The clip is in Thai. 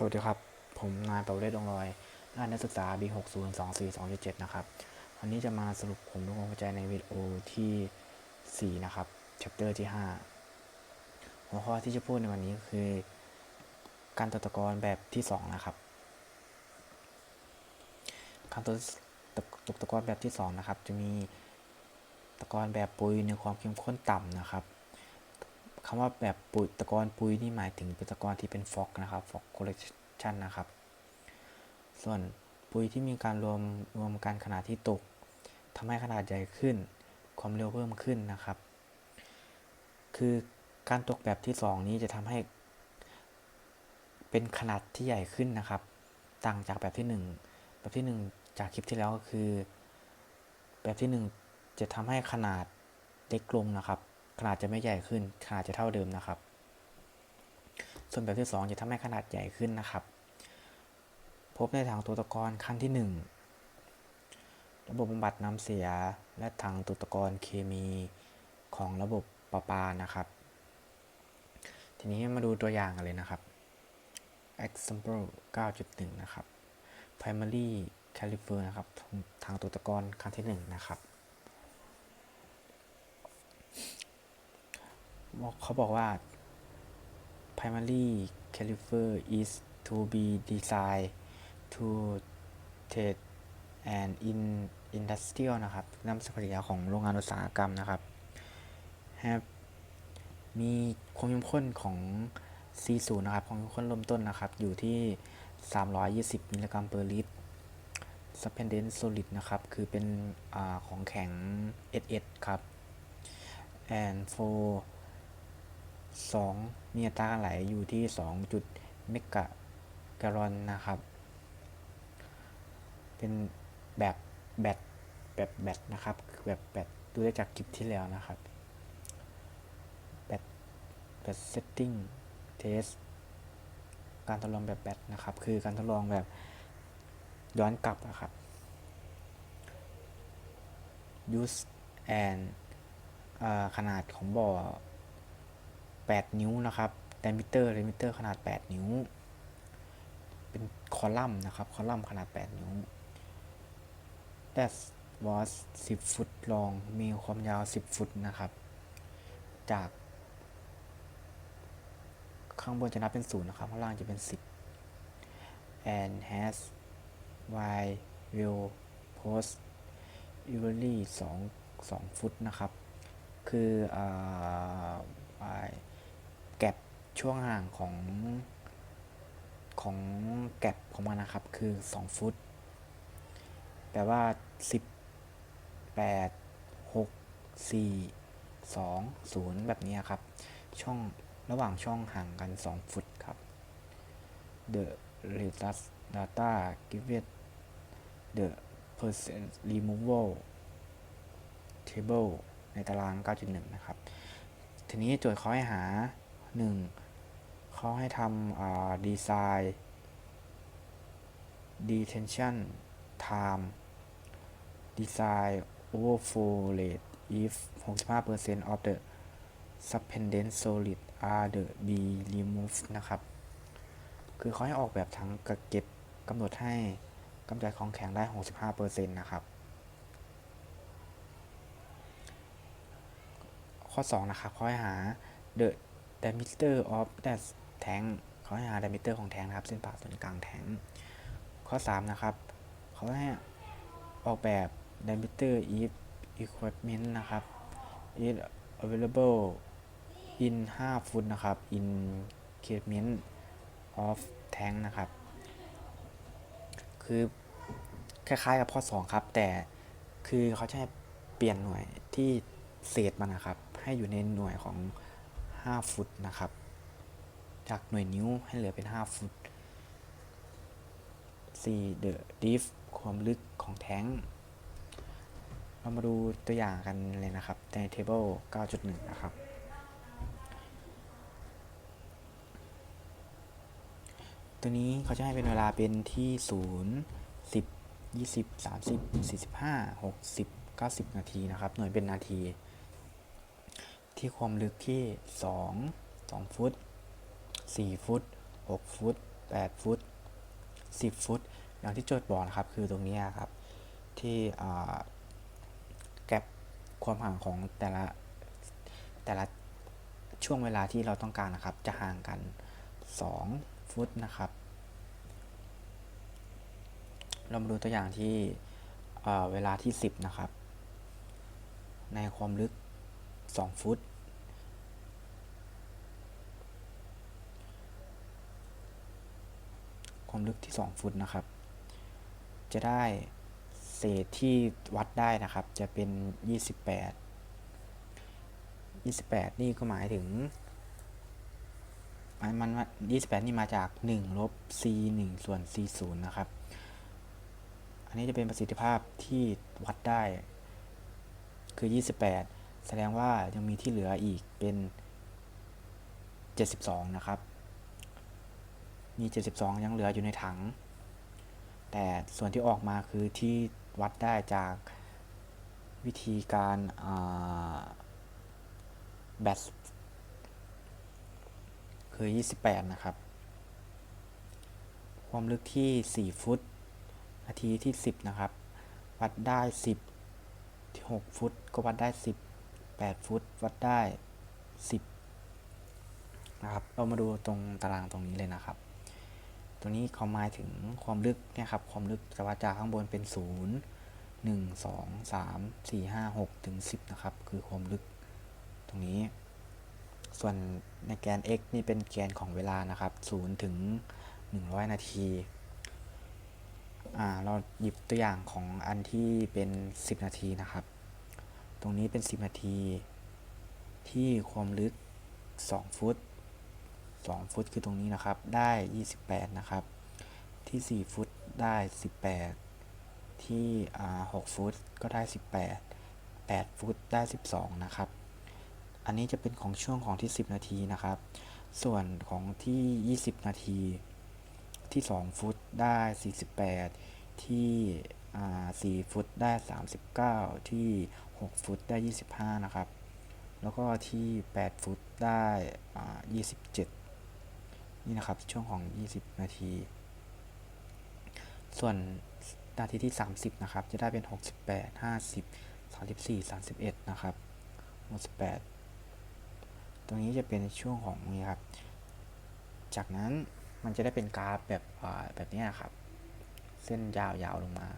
สวัสดีครับ ผมนายประเวศดงลอยด้านนักศึกษา B602427 นะครับ วันนี้จะมาสรุปผมรู้ความเข้าใจในวิดีโอที่ 4 นะครับ chapter ที่ 5 หัวข้อที่จะพูดในวันนี้คือ การตกตะกอนแบบที่ 2 นะครับ การตกตกตะกอนแบบที่ 2 นะครับ จะมีตะกอนแบบปุยในความเข้มข้นต่ำนะครับ คำว่าแบบปุ๋ยตะกอนปุยนี่หมายถึงเป็นตะกอนที่เป็นฟอกนะครับฟอกคอลเลคชันนะครับ ส่วนปุยที่มีการรวมรวมกันขนาดที่ตกทำให้ขนาดใหญ่ขึ้น ความเร็วเพิ่มขึ้นนะครับ คือการตกแบบที่ 2 นี้จะทำให้ เป็นขนาดที่ใหญ่ขึ้นนะครับ ต่างจากแบบที่ 1 แบบที่ 1 จากคลิปที่แล้วก็คือ แบบที่ 1 จะทำให้ขนาดเล็กลงนะครับ ขนาดจะไม่ใหญ่ขึ้น ขนาดจะเท่าเดิมนะครับ ส่วนแบบที่ 2 จะทำให้ขนาดใหญ่ขึ้นนะครับ พบในถังตัวตะกอนขั้นที่ 1 ระบบบำบัดน้ำเสียและถังตัวตะกอนเคมีของระบบประปานะครับ ทีนี้มาดูตัวอย่างกันเลยนะครับ example 9.1 นะครับ primary caliper นะครับทางตัวตะกอนขั้นที่ 1 นะครับ เขาบอกว่า primary caliper is to be designed to test and in industrial นะครับนำสักริยาของโรงงานอุตสาหกรรมนะครับ have มีความเข้มข้นของ C0 นะครับ ความเข้มข้นเริ่มต้นนะครับ อยู่ที่ 320 มิลลิกรัมเปอร์ลิตร Suspended solid นะครับ คือเป็นอของแข็ง SS ครับ and for 2 มีอัตราการไหลอยู่ที่ 2 จุดเมกะกะรอนนะครับ เป็นแบบแบตแบบแบตนะครับแบบแบตดูได้จากคลิปที่แล้วนะครับแบตแบตเซตติ้งเทสการทดลองแบบแบตนะครับ คือการทดลองแบบย้อนกลับนะครับ use and ขนาดของบ่อ 8 นิ้วนะครับไดมิเตอร์ไดมิเตอร์ขนาด 8 นิ้ว เป็นคอลัมน์นะครับ คอลัมน์ขนาด 8 นิ้ว that was 10 ฟุตลอง มีความยาว 10 ฟุตนะครับ จาก ข้างบนจะนับเป็น 0 นะครับ ข้างล่างจะเป็น 10 and has y will post evenly 2 2 ฟุตนะครับ คืออ่า y ช่วงห่างของของแก็บของมันนะครับคือ 2 ฟุต แปลว่า 10 8 6 4 2 0 แบบนี้ครับ ช่องระหว่างช่องห่างกัน 2 ฟุตครับ the latest data given the percent removal table ในตาราง 9.1 นะครับ ทีนี้โจทย์เขาให้หา 1. เขาให้ทำดีไซน์ detention time design overflow rate if 65% of the suspended solid are the be removed นะครับ คือเขาให้ออกแบบทั้งกระเก็บกำหนดให้กำจัดของแข็งได้ 65%นะครับ ข้อ 2 นะครับขาให้หา the diameter of that tank เขาให้หา diameter ของแทงนะครับเส้นผ่าศูนย์กลางแทงข้อ 3 นะครับเขาให้ออกแบบ diameter if equipment นะครับ is available in 5 ฟุตนะครับ in equipment of tank นะครับ คือคล้ายๆกับข้อ 2 ครับ แต่คือเขาให้เปลี่ยนหน่วยที่เศษมันนะครับ ให้อยู่ในหน่วยของ 5 ฟุตนะครับ จากหน่วยนิ้วให้เหลือเป็น 5 ฟุต 4. the depth ความลึกของแท้ง เรามาดูตัวอย่างกันเลยนะครับใน table 9.1 นะครับ ตัวนี้เขาจะให้เป็นเวลาเป็นที่ 0 10 20 30 45 60 90 นาทีนะครับ หน่วยเป็นนาที ที่ความลึกที่ 2 2 ฟุต 4 ฟุต 6 ฟุต 8 ฟุต 10 ฟุต อย่างที่โจทย์บอกนะครับ คือตรงนี้ครับ ที่แกลบความห่างของแต่ละแต่ละช่วงเวลาที่เราต้องการนะครับ จะห่างกัน 2 ฟุตนะครับ เรามาดูตัวอย่างที่เเวลาที่ 10 นะครับ ในความลึก 2 ฟุต ความลึกที่ 2 ฟุตนะครับ จะได้เศษที่วัดได้นะครับ จะเป็น 28 28 นี่ก็หมายถึง มันมัน28 นี่มาจาก1ลบ c 1ส่วน c 0นะครับ อันนี้จะเป็นประสิทธิภาพที่วัดได้ คือ 28 แสดงว่ายังมีที่เหลืออีกเป็น 72 นะครับ มี 72 ยังเหลืออยู่ในถัง แต่ส่วนที่ออกมาคือที่วัดได้จากวิธีการแบตคือ 28 นะครับ ความลึกที่ 4 ฟุต นาทีที่ 10 นะครับ วัดได้ 10 ที่ 6 ฟุต ก็วัดได้ 10 8 ฟุต วัดได้ 10 นะครับ เรามาดูตรงตารางตรงนี้เลยนะครับ ตรงนี้เขาหมายถึงความลึกนี่ยครับความลึกจะวัดจากข้างบนเป็น 0 1 2 3 4 5 6ถึง10 นะครับ คือความลึกตรงนี้ ส่วนในแกน x นี่เป็นแกนของเวลานะครับ 0 ถึง 100 นาทีอ่าเราหยิบตัวอย่างของอันที่เป็น 10 นาทีนะครับ ตรงนี้เป็น 10 นาที ที่ความลึก 2 ฟุต 2 ฟุตคือตรงนี้นะครับ ได้ 28 นะครับ ที่ 4 ฟุตได้ 18 ที่6ฟุตก็ได้ 18 8 ฟุตได้ 12 นะครับ อันนี้จะเป็นของช่วงของที่ 10 นาทีนะครับ ส่วนของที่ 20 นาที ที่ 2 ฟุตได้ 48 ที่อ่า4ฟุตได้ 39 ที่ 6 ฟุตได้ 25 นะครับแล้วก็ที่ 8 ฟุตได้อ่า27 นี่นะครับ ช่วงของ 20 นาที ส่วนนาทีที่ 30 นะครับ จะได้เป็น 68 50 34 31 นะครับ68 ตรงนี้จะเป็นช่วงของนี้ครับ จากนั้นมันจะได้เป็นกราฟแบบแบบนี้นะครับ เส้นยาวๆลงมา